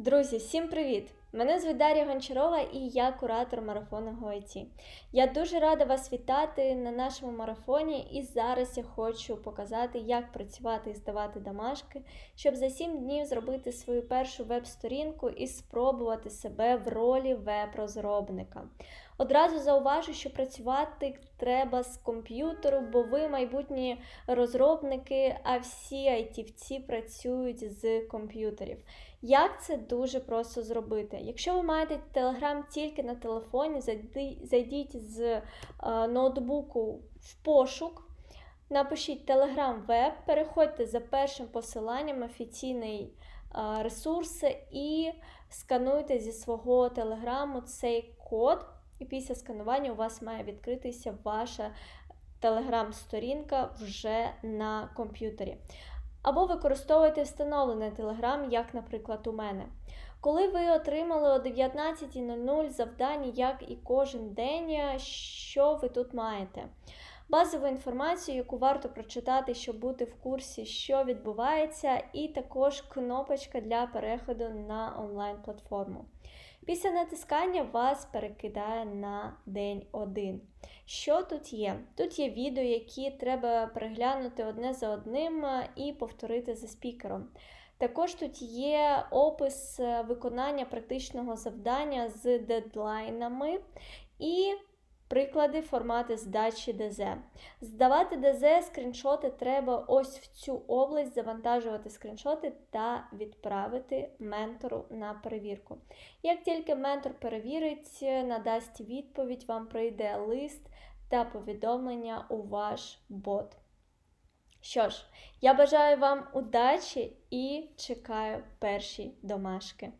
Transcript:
Друзі, всім привіт! Мене звуть Дар'я Гончарова і я куратор марафону ГОІТі. Я дуже рада вас вітати на нашому марафоні, і зараз я хочу показати, як працювати і здавати домашки, щоб за 7 днів зробити свою першу веб-сторінку і спробувати себе в ролі веб-розробника. Одразу зауважу, що працювати треба з комп'ютеру, бо ви майбутні розробники, а всі айтівці працюють з комп'ютерів. Як це дуже просто зробити? Якщо ви маєте Telegram тільки на телефоні, зайдіть з е, ноутбуку в пошук, напишіть Telegram Web, переходьте за першим посиланням офіційний е, ресурс і скануйте зі свого телеграму цей код, і після сканування у вас має відкритися ваша телеграм-сторінка вже на комп'ютері. Або використовуйте встановлений Telegram, як, наприклад, у мене. Коли ви отримали о 19.00 завдання, як і кожен день, що ви тут маєте? Базову інформацію, яку варто прочитати, щоб бути в курсі, що відбувається, і також кнопочка для переходу на онлайн-платформу. Після натискання вас перекидає на день 1. Що тут є? Тут є відео, які треба переглянути одне за одним е, і повторити за спікером. Також тут є опис е, виконання практичного завдання з дедлайнами і приклади формати здачі ДЗ. Здавати ДЗ скріншоти треба ось в цю область, завантажувати скріншоти та відправити ментору на перевірку. Як тільки ментор перевірить, надасть відповідь, вам прийде лист та повідомлення у ваш бот. Що ж, я бажаю вам удачі і чекаю перші домашки.